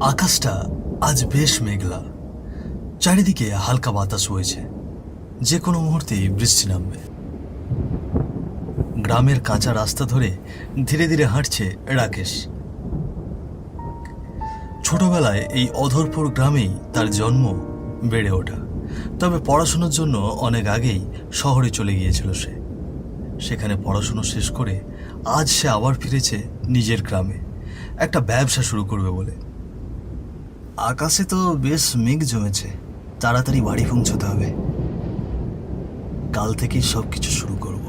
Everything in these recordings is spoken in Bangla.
আকাশটা আজ বেশ মেঘলা। চারিদিকে হালকা বাতাস বইছে। যে কোনো মুহূর্তেই বৃষ্টি নামবে। গ্রামের কাঁচা রাস্তা ধরে ধীরে ধীরে হাঁটছে রাকেশ। ছোটবেলায় এই অধরপুর গ্রামেই তার জন্ম বেড়ে ওঠা। তবে পড়াশোনার জন্য অনেক আগেই শহরে চলে গিয়েছিল সে। সেখানে পড়াশুনো শেষ করে আজ সে আবার ফিরেছে নিজের গ্রামে। একটা ব্যবসা শুরু করবে বলে। আকাশে তো বেশ মেঘ জমেছে। তাড়াতাড়ি বাড়ি পৌঁছতে হবে। কাল থেকেই সব কিছু শুরু করব।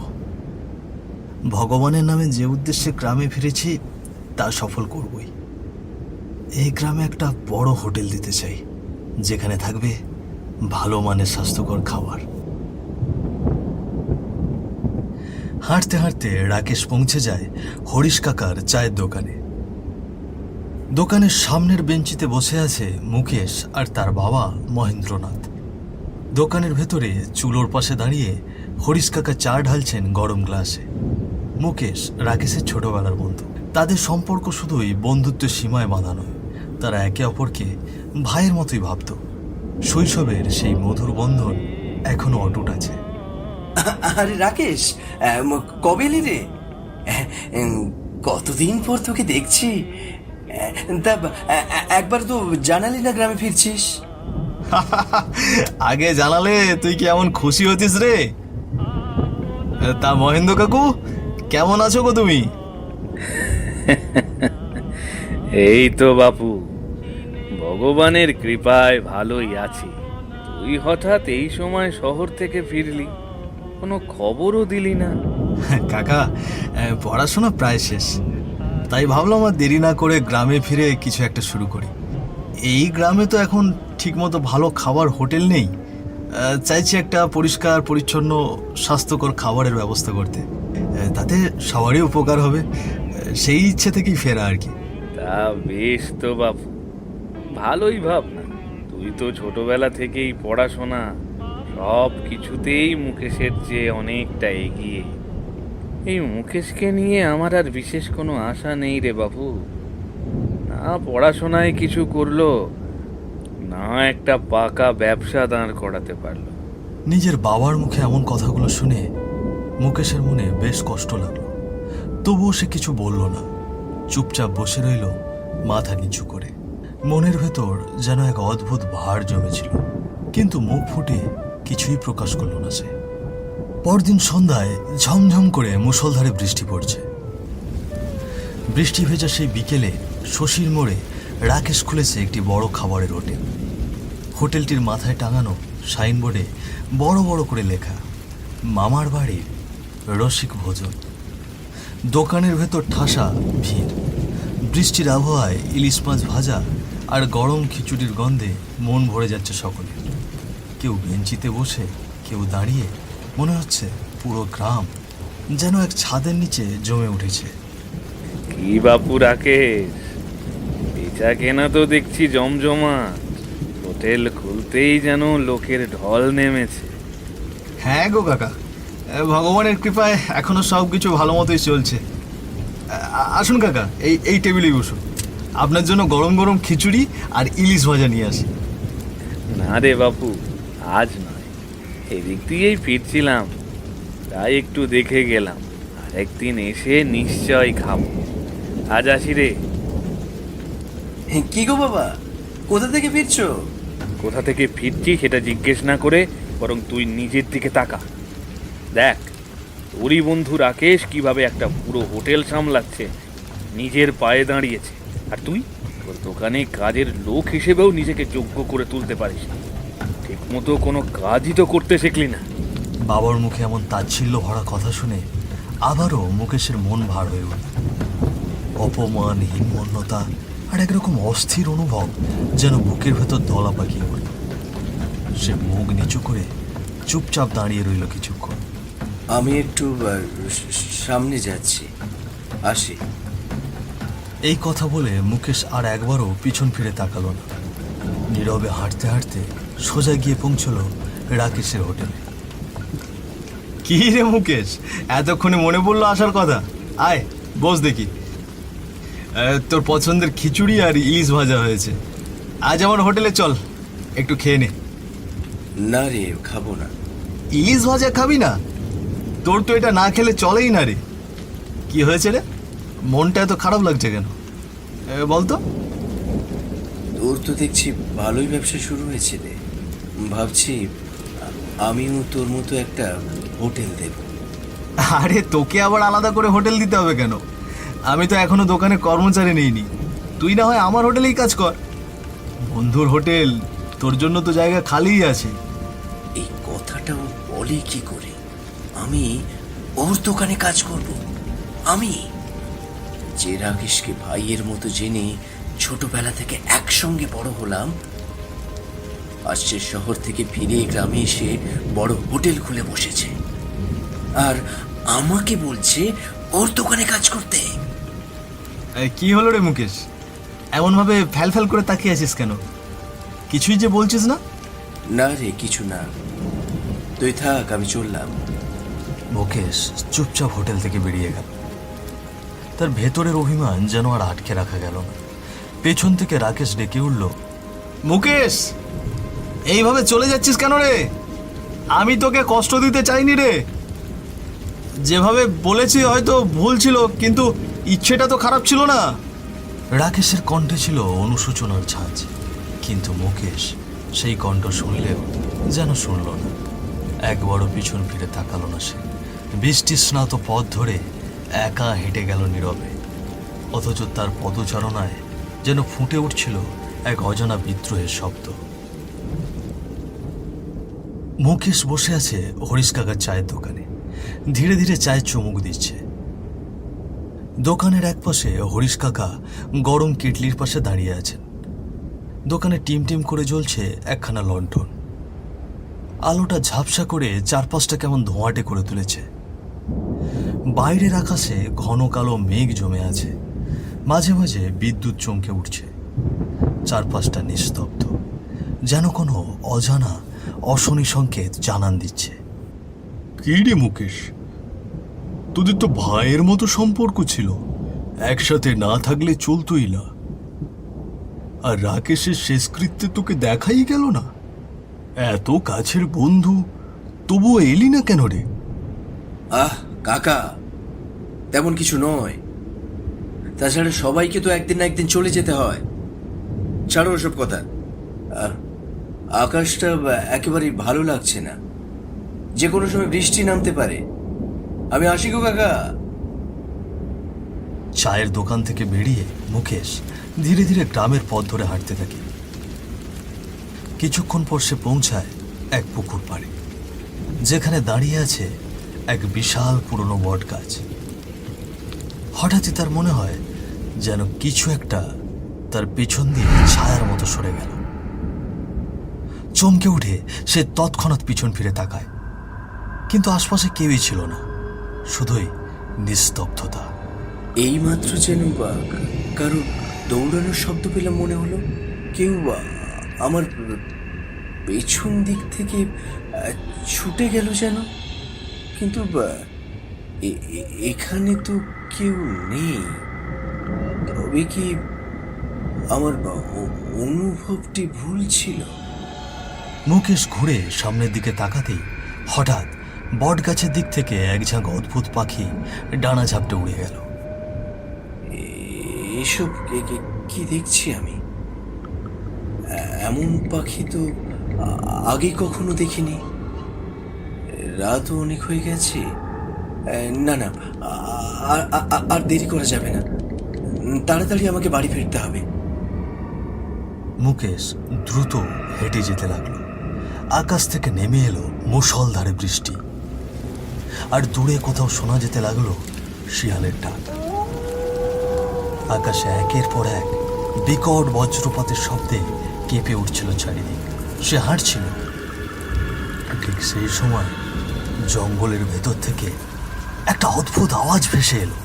ভগবানের নামে যে উদ্দেশ্যে গ্রামে ফিরেছি, তা সফল করবই। এই গ্রামে একটা বড় হোটেল দিতে চাই, যেখানে থাকবে ভালো মানের স্বাস্থ্যকর খাবার। হাঁটতে হাঁটতে রাকেশ পৌঁছে যায় হরিশ কাকার চায়ের দোকানে। দোকানের সামনের বেঞ্চিতে বসে আছে মুকেশ আর তার বাবা মহেন্দ্রনাথ। দোকানের ভেতরে চুলোর পাশে দাঁড়িয়ে হরিশ কাকা চা ঢালছেন গরম গ্লাসে। মুকেশ রাকেশের ছোটবেলার বন্ধু। তাদের সম্পর্ক শুধুই বন্ধুত্বের সীমায় বাঁধা নয়, তারা একে অপরকে ভাইয়ের মতোই ভাবত। শৈশবের সেই মধুর বন্ধন এখনও অটুট আছে। আরে রাকেশ কবে এলি রে? কতদিন পর তোকে দেখছি? তা একবার তো জানালি না গ্রামে ফিরছিস? আগে জানালে তুই কি এমন খুশি হতিস রে? তা মহেন্দ্র কাকু কেমন আছো গো তুমি? এই তো বাপু ভগবানের কৃপায় ভালোই আছি। তুই হঠাৎ এই সময় শহর থেকে ফিরলি কোনো খবরও দিলি না। কাকা পড়াশোনা প্রায় শেষ। তাই ভাবলাম আর দেরি না করে গ্রামে ফিরে কিছু একটা শুরু করি। এই গ্রামে তো এখন ঠিকমতো ভালো খাবার হোটেল নেই। চাইছি একটা পরিষ্কার, পরিচ্ছন্ন, স্বাস্থ্যকর খাবারের ব্যবস্থা করতে। তাতে সবারই উপকার হবে। সেই ইচ্ছে থেকেই ফেরা আর কি। তা বেশ তো বাপু, ভালোই ভাবনা। তুই তো ছোটবেলা থেকেই পড়াশোনা সব কিছুতেই মুকেশের চেয়ে অনেকটা এগিয়ে। এই মুকেশকে নিয়ে আমার আর বিশেষ কোনো আশা নেই রে বাবু। না, পড়াশোনায় কিছু করল, না একটা পাকা ব্যবসা দাঁড় করাতে পারল। নিজের বাবার মুখে এমন কথাগুলো শুনে মুকেশের মনে বেশ কষ্ট লাগল। তবুও সে কিছু বলল না। চুপচাপ বসে রইল মাথা নিচু করে। মনের ভেতর যেন এক অদ্ভুত ভার জমেছিল, কিন্তু মুখ ফুটে কিছুই প্রকাশ করল না সে। পরদিন সন্ধ্যায় ঝমঝম করে মুষলধারে বৃষ্টি পড়ছে। বৃষ্টি ভেজা সেই বিকেলে শশীর মোড়ে রাকেশ খুলেছে একটি বড় খাবারের হোটেল। হোটেলটির মাথায় টাঙানো সাইনবোর্ডে বড় বড় করে লেখা, মামার বাড়ির রসিক ভোজন। দোকানের ভেতর ঠাসা ভিড়। বৃষ্টির আবহাওয়ায় ইলিশ মাছ ভাজা আর গরম খিচুড়ির গন্ধে মন ভরে যাচ্ছে সকলে। কেউ বেঞ্চিতে বসে, কেউ দাঁড়িয়ে মনে হচ্ছে পুরো গ্রাম যেন এক ছাদের নিচে জমে উঠেছে। কি বাপু রাকেশ? বেচা কেনা তো দেখছি জমজমা হোটেল খুলতেই যেন লোকের ঢল নেমেছে। হ্যাঁ গো কাকা ভগবানের কৃপায় এখনও সব কিছু ভালো মতোই চলছে। আসুন কাকা এই এই টেবিলেই বসুন। আপনার জন্য গরম গরম খিচুড়ি আর ইলিশ ভাজা নিয়ে আসি। না রে বাপু আজ এদিক দিয়েই ফিরছিলাম তাই একটু দেখে গেলাম আর একদিন এসে নিশ্চয় খাব। আজ আসি রে। কি গো বাবা? কোথা থেকে ফিরছো? কোথা থেকে ফিরছি সেটা জিজ্ঞেস না করে বরং তুই নিজের দিকে তাকা। দেখ তোরই বন্ধু রাকেশ কীভাবে একটা পুরো হোটেল সামলাচ্ছে নিজের পায়ে দাঁড়িয়েছে। আর তুই? তোর দোকানে কাজের লোক হিসেবেও নিজেকে যোগ্য করে তুলতে পারিস না। ঠিক মতো কোনো কাজই তো করতে শিখলি না। বাবার মুখে এমন তাচ্ছিল্য ভরা কথা শুনে আবারও মুকেশের মন ভার হয়ে উঠল। অপমান হীনমন্যতা আর একরকম অস্থির অনুভব যেন বুকের ভেতর দলা পাকিয়ে পড়ল। সে মুখ নিচু করে চুপচাপ দাঁড়িয়ে রইল কিছুক্ষণ। আমি একটু সামনে যাচ্ছি। আসি। এই কথা বলে মুকেশ আর একবারও পিছন ফিরে তাকালো না। নীরবে হাঁটতে হাঁটতে সোজা গিয়ে পৌঁছলো রাকেশের হোটেলে। কি রে মুকেশ? এতক্ষণে মনে পড়ল আসার কথা। আয় বস দেখি। তোর পছন্দের খিচুড়ি আর ইলিশ ভাজা হয়েছে। আজ আমার হোটেলে চল একটু খেয়ে নে। না রে খাব না। ইলিশ ভাজা খাবি না? তোর তো এটা না খেলে চলেই না রে। কি হয়েছে রে? মনটা এত খারাপ লাগছে কেন? বলতো। তোর তো দেখছি ভালোই ব্যবসা শুরু হয়েছে রে। ভাবছি আমিও তোর মতো একটা হোটেল দেব। আরে তোকে আবার আলাদা করে হোটেল দিতে হবে কেন? আমি তো এখনও দোকানে কর্মচারী নেইনি। তুই না হয় আমার হোটেলেই কাজ কর। বন্ধুর হোটেল তোর জন্য তো জায়গা খালিই আছে। এই কথাটা ও বলে কি করে? আমি ওর দোকানে কাজ করব। আমি যে রাকেশকে ভাইয়ের মতো জেনে ছোটবেলা থেকে একসঙ্গে বড় হলাম আজ সে শহর থেকে ফিরে গ্রামে এসে বড় হোটেল খুলে বসেছে। আর আমাকে বলছে ওর দোকানে কাজ করতে। কি হলো রে মুকেশ? এমনভাবে ফ্যাল ফ্যাল করে তাকিয়ে আছিস কেন? কিছুই যে বলছিস না? না রে কিছু না। তুই থাক আমি চললাম। মুকেশ চুপচাপ হোটেল থেকে বেরিয়ে গেল। তার ভেতরের অভিমান যেন আর আটকে রাখা গেল না। পেছন থেকে রাকেশ ডেকে উঠল মুকেশ! এইভাবে চলে যাচ্ছিস কেন রে? আমি তোকে কষ্ট দিতে চাইনি রে। যেভাবে বলেছি হয়তো ভুল ছিল, কিন্তু ইচ্ছেটা তো খারাপ ছিল না। রাকেশের কণ্ঠে ছিল অনুশোচনার ছাঁচ, কিন্তু মুকেশ সেই কণ্ঠ শুনলেও যেন শুনল না। একবারও পিছন ফিরে তাকালো না সে। বৃষ্টি স্নাত পথ ধরে একা হেঁটে গেল নীরবে। অথচ তার পদচারণায় যেন ফুটে উঠছিল এক অজানা বিদ্রোহের শব্দ। মুকেশ বসে আছে হরিশ কাকার চায়ের দোকানে। ধীরে ধীরে চায়ের চুমুক দিচ্ছে। দোকানের একপাশে হরিশ কাকা গরম কেটলির পাশে দাঁড়িয়ে আছেন। দোকানে টিম টিম করে জ্বলছে একখানা লণ্ঠন। আলোটা ঝাপসা করে চারপাশটা কেমন ধোঁয়াটে করে তুলেছে। বাইরের আকাশে ঘন কালো মেঘ জমে আছে। মাঝে মাঝে বিদ্যুৎ চমকে উঠছে। চারপাশটা নিস্তব্ধ। যেন কোনো অজানা অশনি সংকেত জানান দিচ্ছে। কি রে মুকেশ? তোদের তো ভাইয়ের মতো সম্পর্ক ছিল। একসাথে না থাকলে চলতোই না। আর রাকেশের শেষকৃত্যে তোকে দেখাই গেল না? এত কাছের বন্ধু তবুও এলি না কেন রে? আহ কাকা তেমন কিছু নয়। তাছাড়া সবাইকে তো একদিন না একদিন চলে যেতে হয়। ছাড়ো ওসব কথা। আর আকাশটা একেবারেই ভালো লাগছে না। যে কোনো সময় বৃষ্টি নামতে পারে। আমি আসি গো কাকা। চায়ের দোকান থেকে বেরিয়ে মুকেশ ধীরে ধীরে গ্রামের পথ ধরে হাঁটতে থাকে। কিছুক্ষণ পর সে পৌঁছায় এক পুকুর পাড়ে, যেখানে দাঁড়িয়ে আছে এক বিশাল পুরনো বট গাছ। হঠাৎই তার মনে হয় যেন কিছু একটা তার পেছন দিয়ে ছায়ার মতো সরে গেল। চমকে উঠে সে তৎক্ষণাৎ পিছন ফিরে তাকায়। কিন্তু আশপাশে কেউই ছিল না, শুধুই নিস্তব্ধতা। এইমাত্র যেন বা কারও দৌড়ানোর শব্দ পেলাম মনে হলো কেউ বা আমার পেছন দিক থেকে ছুটে গেল যেন। কিন্তু এখানে তো কেউ নেই। তবে কি আমার অনুভবটি ভুল ছিল? মুকেশ ঘুরে সামনের দিকে তাকাতেই হঠাৎ বট গাছের দিক থেকে এক ঝাঁক অদ্ভুত পাখি ডানা ঝাপটে উড়ে গেল। এসব কে- কে- কি দেখছি আমি? এমন পাখি তো আগে কখনো দেখিনি। রাতও অনেক হয়ে গেছে। না না আর দেরি করা যাবে না। তাড়াতাড়ি আমাকে বাড়ি ফিরতে হবে। মুকেশ দ্রুত হেঁটে যেতে লাগল। আকাশ থেকে নেমে এলো মুষলধারে বৃষ্টি। আর দূরে কোথাও শোনা যেতে লাগল শিয়ালের ডাক। আকাশে একের পর এক বিকট বজ্রপাতের শব্দে কেঁপে উঠছিল চারিদিক। সে হাঁটছিল। ঠিক সেই সময় জঙ্গলের ভেতর থেকে একটা অদ্ভুত আওয়াজ ভেসে এলো,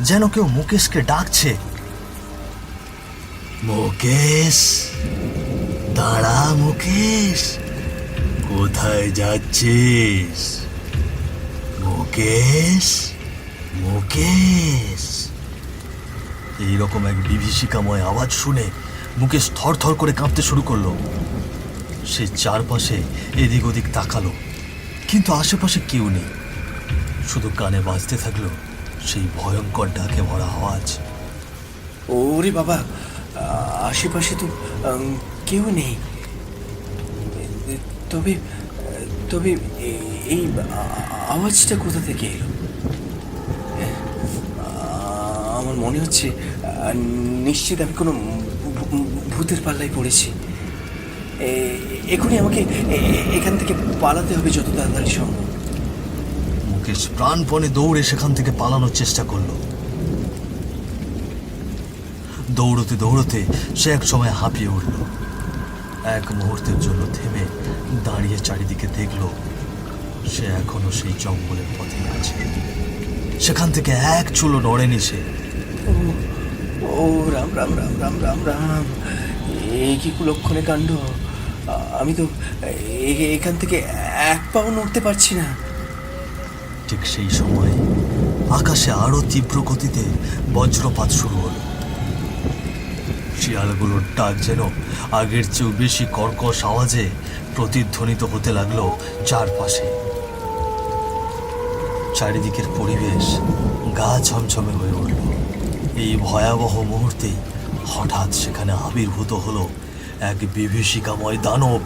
যেন কেউ মুকেশকে ডাকছে। মুকেশ, দাঁড়া মুকেশ। কোথায় যাচ্ছিস? মুকেশ? মুকেশ? এই রকম এক বিভীষিকাময় আওয়াজ শুনে মুকেশ থরথর করে কাঁপতে শুরু করল। সে চারপাশে এদিক ওদিক তাকালো, কিন্তু আশেপাশে কেউ নেই। শুধু কানে বাজতে থাকল সেই ভয়ঙ্কর ডাকে ভরা আওয়াজ। ওরে বাবা আশেপাশে তো কেউ নেই। তবে তবে এই আওয়াজটা কোথা থেকে এলো? আমার মনে হচ্ছে নিশ্চিত আমি কোনো ভূতের পাল্লায় পড়েছি। এখনই আমাকে এখান থেকে পালাতে হবে যত তাড়াতাড়ি সম্ভব। মুকেশ প্রাণপণে দৌড়ে সেখান থেকে পালানোর চেষ্টা করল। দৌড়তে দৌড়তে সে এক সময় হাঁপিয়ে উঠল। এক মুহূর্তের জন্য থেমে দাঁড়িয়ে চারিদিকে দেখল সে এখনও সেই জঙ্গলের পথে আছে। সেখান থেকে এক চুলো নড়েনি সে। ও রাম রাম রাম রাম রাম রাম। এই কি কুলক্ষণে কাণ্ড? আমি তো এ- এখান থেকে এক পাও নড়তে পারছি না। ঠিক সেই সময় আকাশে আরও তীব্র গতিতে বজ্রপাত শুরু হলো। শিয়ালগুলোর ডাক যেন আগের চেয়েও বেশি কর্কশ আওয়াজে প্রতিধ্বনিত হতে লাগল চারপাশে। চারিদিকের পরিবেশ গা ছমছমে হয়ে উঠল। এই ভয়াবহ মুহূর্তে হঠাৎ সেখানে আবির্ভূত হলো এক বিভীষিকাময় দানব।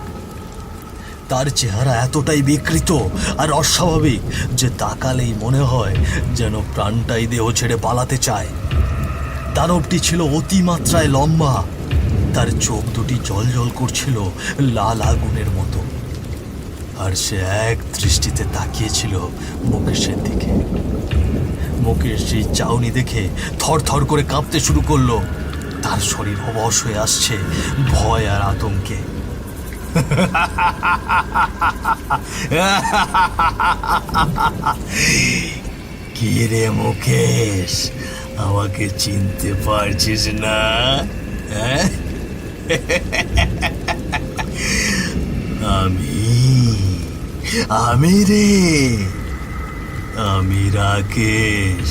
তার চেহারা এতটাই বিকৃত আর অস্বাভাবিক যে তাকালেই মনে হয় যেন প্রাণটাই দেহ ছেড়ে পালাতে চায়। দানবটি ছিল অতিমাত্রায় লম্বা। তার চোখ দুটি জল করছিল, লাল আগুনের মতো। আর সে এক দৃষ্টিতে তাকিয়েছিল মুকেশের দিকে। মুকেশ সেই চাউনি দেখে থর থর করে কাঁপতে শুরু করল। তার শরীর অবশ হয়ে আসছে ভয় আর আতঙ্কে। কি রে মুকেশ? আমাকে চিনতে পারছিস না হ্যাঁ? আমি আমি রে, আমি রাকেশ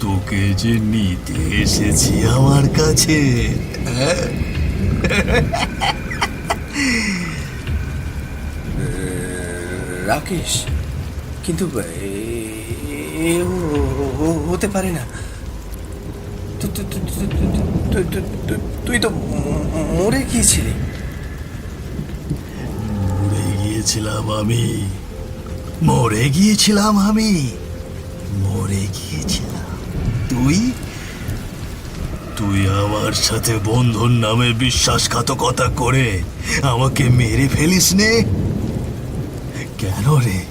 তোকে যে নিতে এসেছি আমার কাছে হ্যাঁ? রাকেশ, কিন্তু এ হতে পারে না। তুই তো মরে গিয়েছিলি। মরে গিয়েছিলাম আমি। মরে গিয়েছিলাম আমি। মরে গিয়েছিলাম। তুই? তুই আমার সাথে বন্ধুর নামে বিশ্বাসঘাতকতা করে আমাকে মেরে ফেলিস নে। কেন রে?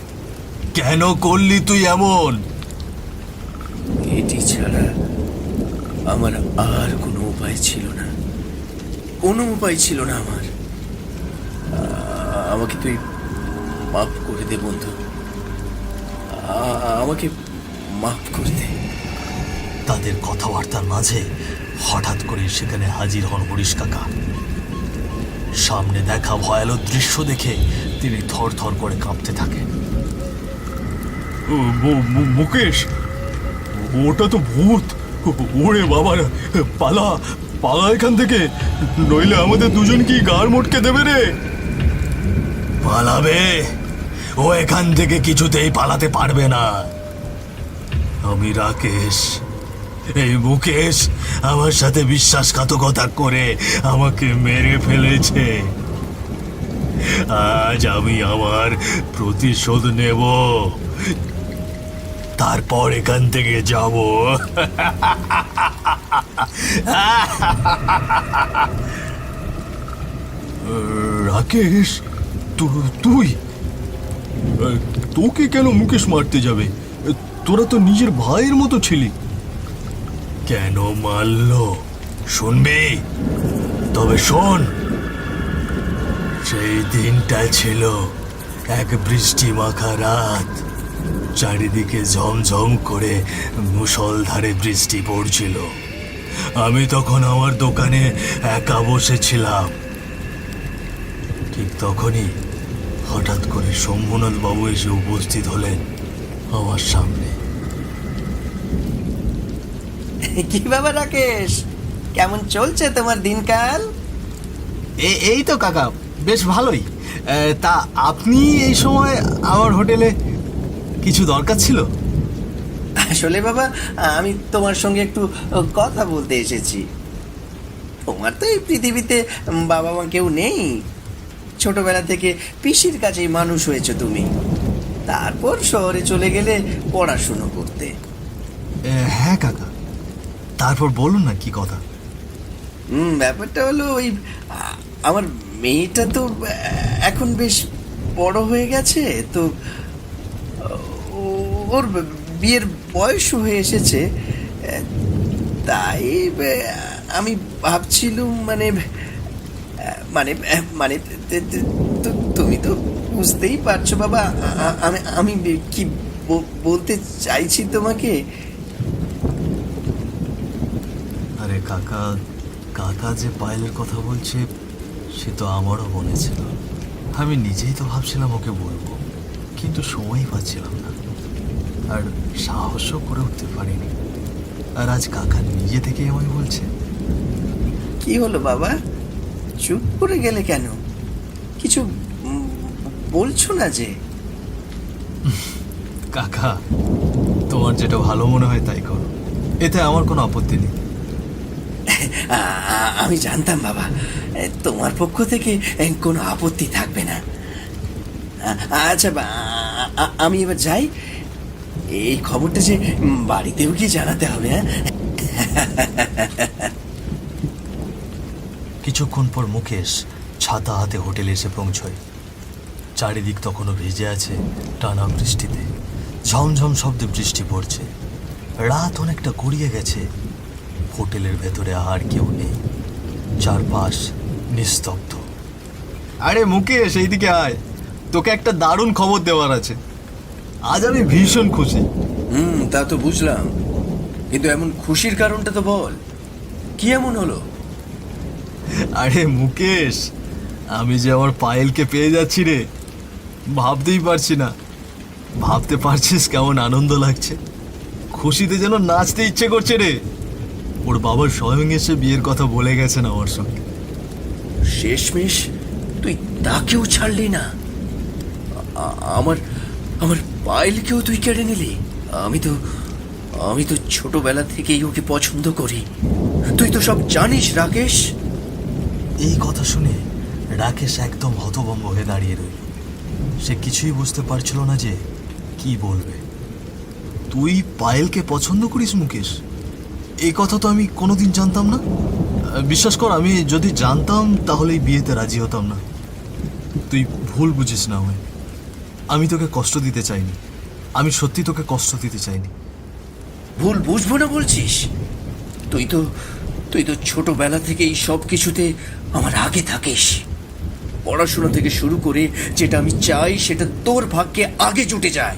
কেন করলি তুই এমন? আমার আর কোনো উপায় ছিল না। কোনো উপায় ছিল না আমার। আমাকে তুই মাফ করে দে বন্ধু। আ- আমাকে মাফ করে দে। তাদের কথাবার্তার মাঝে হঠাৎ করে সেখানে হাজির হন হরিশ কাকা। সামনে দেখা ভয়ালো দৃশ্য দেখে তিনি থর থর করে কাঁপতে থাকেন। মুকেশ ওটা তো ভূত। ওরে বাবা পালা পালা এখান থেকে। নইলে আমাদের দুজন কি গাড় মোটকে দেবে রে? পালাবে। ও এখান থেকে কিছুতেই পালাতে পারবে না। আমি রাকেশ। এই মুকেশ আমার সাথে বিশ্বাসঘাতকতা করে আমাকে মেরে ফেলেছে। আজ আমি আমার প্রতিশোধ নেব। তারপর এখান থেকে যাব। রাকেশ তুই? তোকে কেন মুকেশ মারতে যাবে? তোরা তো নিজের ভাইয়ের মতো ছিলি। কেন মারল? শুনবি? তবে শোন। সেই দিনটা ছিল এক বৃষ্টি মাখা রাত। চারিদিকে ঝমঝম করে মুষলধারে বৃষ্টি পড়ছিল। আমি তখন আমার দোকানে একা বসেছিলাম ঠিক তখনই হঠাৎ করে শম্ভুনাথ বাবু এসে উপস্থিত হলেন আমার সামনে। কি বাবা রাকেশ? কেমন চলছে তোমার দিনকাল? এ- এই তো কাকা বেশ ভালোই। তা আপনি এই সময় আমার হোটেলে কিছু দরকার ছিল? আসলে বাবা আমি তোমার সঙ্গে একটু কথা বলতে এসেছি। তোমার তো এই পৃথিবীতে বাবা মা কেউ নেই। ছোটবেলা থেকে পিসির কাছেই মানুষ হয়েছে তুমি। তারপর শহরে চলে গেলে পড়াশুনো করতে। হ্যাঁ কাকা। তারপর বলুন না কি কথা। হুম ব্যাপারটা হলো ওই আমার মেয়েটা তো এখন বেশ বড় হয়ে গেছে তো ওর বিয়ের বয়সও হয়ে এসেছে তাই আমি ভাবছিলুম মানে মানে মানে তুমি তো বুঝতেই পারছ বাবা আমি আমি কি বলতে চাইছি তোমাকে? আরে কাকা কাকা যে পায়েলের কথা বলছে, সে তো আমারও মনে ছিল। আমি নিজেই তো ভাবছিলাম ওকে বলব, কিন্তু সময়ই পাচ্ছিলাম না। আর সাহসও করে উঠতে পারিনি। আর আজ কাকা নিজে থেকে আমায় বলছে কি হলো বাবা? চুপ করে গেলে কেন? কিছু বলছো না যে? কাকা তোমার যেটা ভালো মনে হয় তাই করো। এতে আমার কোনো আপত্তি নেই। আমি জানতাম বাবা তোমার পক্ষ থেকে কোনো আপত্তি থাকবে না। আচ্ছা আমি এবার যাই। এই খবরটা যে বাড়িতেও কি জানাতে হবে হ্যাঁ? কিছুক্ষণ পর মুকেশ ছাতা হাতে হোটেলে এসে পৌঁছয়। চারিদিক তখনও ভিজে আছে টানা বৃষ্টিতে। ঝমঝম শব্দে বৃষ্টি পড়ছে। রাত অনেকটা গড়িয়ে গেছে। হোটেলের ভেতরে আর কেউ নেই। চারপাশ নিস্তব্ধ। আরে মুকেশ এইদিকে আয়। তোকে একটা দারুণ খবর দেওয়ার আছে। আজ আমি ভীষণ খুশি। হুম তা তো বুঝলাম। কিন্তু এমন খুশির কারণটা তো বল। কি এমন হলো? আরে মুকেশ আমি যে আমার পায়েলকে পেয়ে যাচ্ছি রে ভাবতেই পারছি না। ভাবতে পারছিস কেমন আনন্দ লাগছে। খুশিতে যেন নাচতে ইচ্ছে করছে রে। ওর বাবার স্বয়ং এসে বিয়ের কথা বলে গেছেন আমার সঙ্গে। শেষমেশ তুই তাকেও ছাড়লি না। আমার আমার পায়েলকেও তুই কেড়ে নিলি? আমি তো আমি তো ছোটবেলা থেকেই ওকে পছন্দ করি। তুই তো সব জানিস, রাকেশ। এই কথা শুনে রাকেশ একদম হতভম্ব হয়ে দাঁড়িয়ে রইল। সে কিছুই বুঝতে পারছিল না যে কি বলবে। তুই পায়েলকে পছন্দ করিস, মুকেশ? এই কথা তো আমি কোনোদিন জানতাম না। বিশ্বাস কর, আমি যদি জানতাম তাহলে এই বিয়েতে রাজি হতাম না। তুই ভুল বুঝিস না আমায়। আমি তোকে কষ্ট দিতে চাইনি। আমি সত্যি তোকে কষ্ট দিতে চাইনি। ভুল বুঝব না বলছিস? তুই তো তুই তো ছোটবেলা থেকেই সব কিছুতে আমার আগে থাকিস। পড়াশোনা থেকে শুরু করে যেটা আমি চাই সেটা তোর ভাগ্যে আগে জুটে যায়।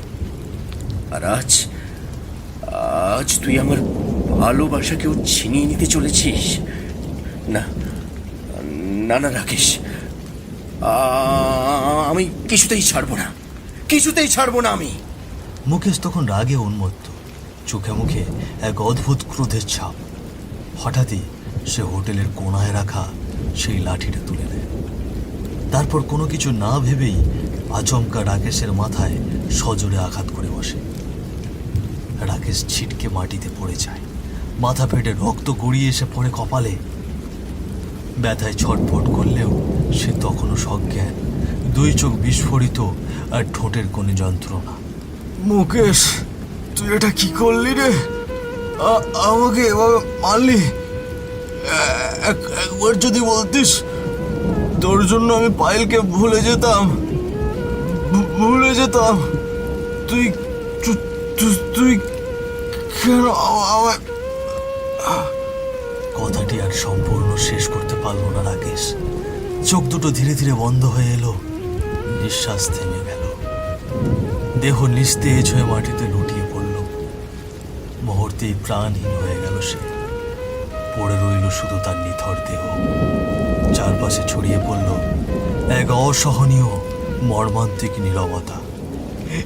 আর আজ আজ তুই আমার ভালোবাসাকেও ছিনিয়ে নিতে চলেছিস। না না না, রাকেশ। আমি কিছুতেই ছাড়বো না। কিছুতেই ছাড়বো না আমি। মুকেশ তখন রাগে উন্মত্ত। চোখে মুখে এক অদ্ভুত ক্রোধের ছাপ। হঠাৎই সে হোটেলের কোনায় রাখা সেই লাঠিটা তুলে নেয়। তারপর কোনো কিছু না ভেবেই আচমকা রাকেশের মাথায় সজোরে আঘাত করে বসে। রাকেশ ছিটকে মাটিতে পড়ে যায়। মাথা ফেটে রক্ত গড়িয়ে এসে পড়ে কপালে। ব্যথায় ছটফট করলেও সে তখনও সজ্ঞান। দুই চোখ বিস্ফোরিত আর ঠোঁটের কোনো যন্ত্রণা। মুকেশ তুই এটা কি করলি রে? আমাকে এভাবে মারলি? এক- একবার যদি বলতিস তোর জন্য আমি পায়েলকে ভুলে যেতাম। ভুলে যেতাম। তুই তুই কেন আমায় কথাটি আর সম্পূর্ণ শেষ করতে পারল না রাকেশ। চোখ দুটো ধীরে ধীরে বন্ধ হয়ে এলো। নিঃশ্বাস থেমে দেহ নিস্তেজ হয়ে মাটিতে লুটিয়ে পড়ল। মুহূর্তেই প্রাণহীন হয়ে গেল সে। পড়ে রইল শুধু তার নিথর দেহ। চারপাশে ছড়িয়ে পড়ল এক অসহনীয়, মর্মান্তিক নীরবতা।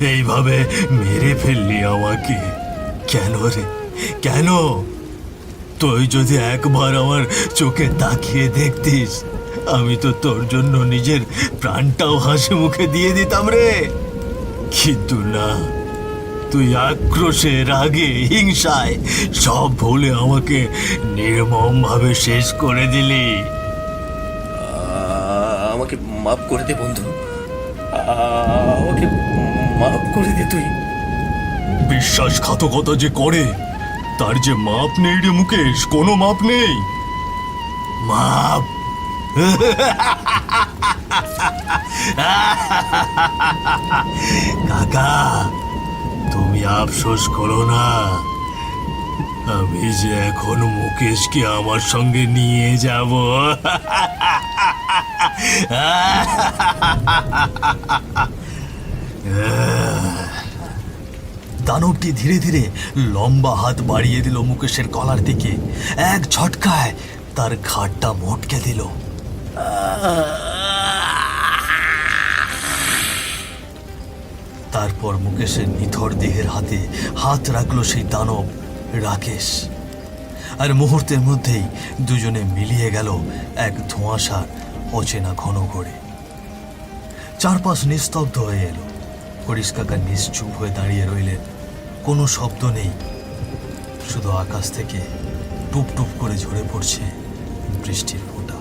এইভাবে মেরে ফেললি আমাকে? কেন রে? কেন? তুই যদি একবার আমার চোখে তাকিয়ে দেখতিস, আমি তো তোর জন্য নিজের প্রাণটাও হাসি মুখে দিয়ে দিতাম রে। কিন্তু না। তুই আক্রোশে রাগে হিংসায় সব ভুলে আমাকে নির্মম ভাবে শেষ করে দিলি। আমাকে মাফ করে দে বন্ধু। আমাকে মাফ করে দে তুই। বিশ্বাসঘাতকতা যে করে তার যে মাপ নেই রে মুকেশ কোনো মাপ নেই। মাপ। কাকা, তুমি আফসোস করো না। আমি যে এখন মুকেশকে আমার সঙ্গে নিয়ে যাব। দানবটি ধীরে ধীরে লম্বা হাত বাড়িয়ে দিল মুকেশের কলার দিকে। এক ঝটকায় তার ঘাটটা মটকে দিল। তারপর মুকেশের নিথর দেহের হাতে হাত রাখল সেই দানব, রাকেশ। আর মুহূর্তের মধ্যেই দুজনে মিলিয়ে গেল এক ধোঁয়াশার অচেনা ঘন করে। চারপাশ নিস্তব্ধ হয়ে এলো। হরিশ কাকা নিশ্চুপ হয়ে দাঁড়িয়ে রইলেন। কোনো শব্দ নেই। শুধু আকাশ থেকে টুপ টুপ করে ঝরে পড়ছে বৃষ্টির ফোঁটা।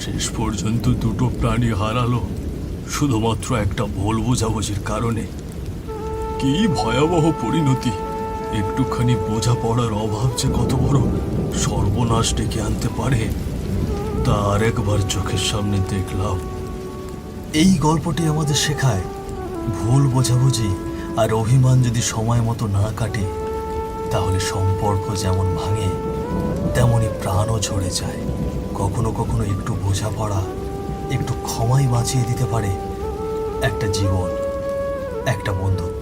শেষ পর্যন্ত দুটো প্রাণী হারালো। শুধুমাত্র একটা ভুল বোঝাবুঝির কারণে। কি ভয়াবহ পরিণতি। একটুখানি বোঝাপড়ার অভাব যে কত বড়। সর্বনাশ ডেকে আনতে পারে। তা আরেকবার চোখের সামনে দেখলাম। এই গল্পটি আমাদের শেখায়, ভুল বোঝাবুঝি আর অভিমান যদি সময় মতো না কাটে, তাহলে সম্পর্ক যেমন ভাঙে তেমনই প্রাণও ঝরে যায়। কখনো কখনো একটু বোঝাপড়া একটু ক্ষমাই বাঁচিয়ে দিতে পারে একটা জীবন একটা বন্ধুত্ব।